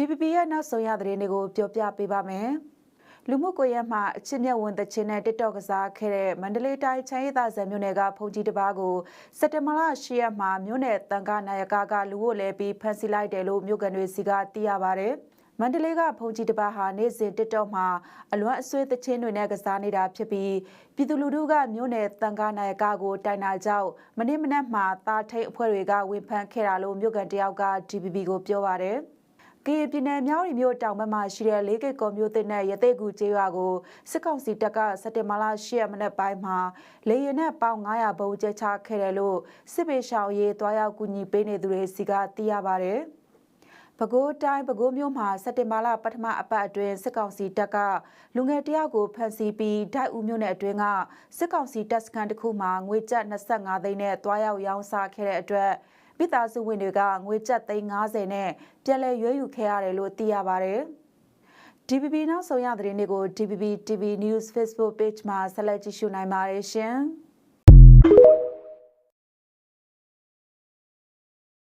DPP ရဲ့နောက်ဆုံးရသတင်းတွေကိုပြောပြပေးပါမယ်။လူမှုကွန်ရက်မှာအချစ်မြတ်ဝင်သချင်းနဲ့ TikTok ကစားခဲ့တဲ့မန္တလေးတိုင်းချမ်းရည်သာဇံမြို့နယ်ကဖုန်ကြီးတစ်ပါးကိုစက်တင်ဘာလ10ရက်မှာမြို့နယ်တန်ခါနာယကကလူဝတ်လဲပြီးဖမ်းဆီးလိုက်တယ်လို့မြို့ကန်တွေစီကသိရပါဗျ။မန္တလေးကဖုန်ကြီးတစ်ပါးဟာနေ့စဉ် TikTok မှာအလွမ်းအဆွေးသချင်းတွေနဲ့ကစားနေတာဖြစ်ပြီးပြည်သူလူထုကမြို့နယ်တန်ခါနာယကကိုတိုင်နာကြောက်မနေ့မနက်မှာတာထိတ်အဖွဲ့တွေကဝင်ဖမ်းခဲ့တာလို့မြို့ကန်တယောက်က DPP ကိုပြောပါဗျ။က ရင်ပြည်နယ်မြောက်ရီမြို့တောင်ဘက်မှာရှိတဲ့လေးကိတ်ကော်မျိုးသစ်နဲ့ရသေးကူကျေးရွာကိုစစ်ကောင်စီတပ်ကစက်တင်ဘာလ10ရက်မနက်ပိုင်းမှာလေရင်နဲ့ပေါင်900ဘုံကျချခဲ့တယ်လို့စစ်ပေရှောင်ရေးတွားရောက်ကူညီပေးနေသူတွေစီကသိရပါဗျ။ပဲခူးတိုင်းပဲခူးမြို့မှာစက်တင်ဘာလပထမအပတ်အတွင်းစစ်ကောင်စီတပ်ကလူငယ်တယောက်ကိုဖမ်းဆီးပြီးဒိုက်ဦးမြို့နယ်အတွင်းကစစ်ကောင်စီတပ်စခန်းတစ်ခုမှာငွေကျပ်25သိန်းနဲ့တွားရောက်ရောင်းစားခဲ့တဲ့အတွက် မိသားစုဝင်တွေကငွေကျပ်သိန်း90နဲ့ပြန်လည်ရွေးယူခဲ့ရတယ်လို့သိရပါဗျ။ DPP နောက်ဆုံးရသတင်းတွေကို DPP TV News Facebook Page မှာဆက်လက်ကြည့်ရှုနိုင်ပါတယ်ရှင်။